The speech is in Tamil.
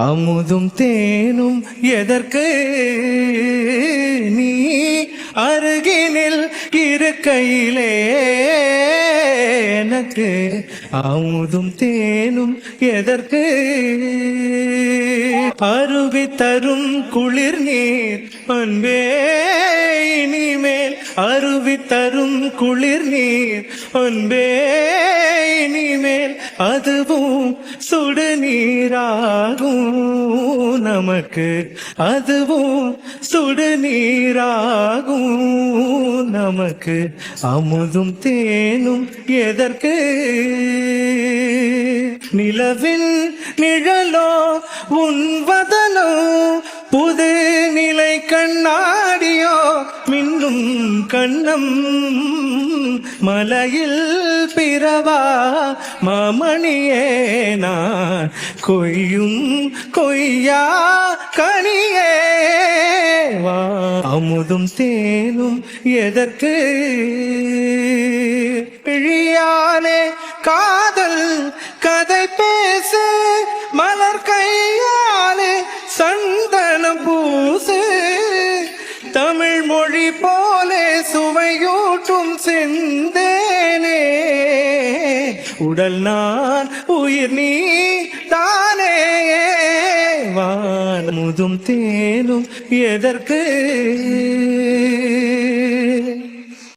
அமுதும் தேனும் எதற்கு நீ அருகினில் இருக்கையிலே? எனக்கு அமுதும் தேனும் எதற்கு? அருவி தரும் குளிர் நீர் அன்பே இனிமேல் அருவி தரும் குளிர் நீர் அன்பே. இனிமேல் அதுவும் சுடு நீராகும் நமக்கு. அதுவும் சுடு நீராகும் நமக்கு. அமுதும் தேனும் எதற்கு? நிலவில் நிழலோ உன்வதனோ புது நிலை கண்ணாடியோ? மின்னும் கண்ணம் மலையில் பிறவா? மாமணியே நான் கொய்யும் கொய்யா கனியே. வா. அமுதும் தேனும் எதற்கு? பிழியானே காதல் கதை பேசு. மலர் கையாலே சந்தனம் பூசு. தமிழ் மொழி போலே சுவையும் சுவையூட்டும் செந்தேனே. உடல் நான் உயிர் நீ தானே. வான் முதும் தேனும் எதற்கு?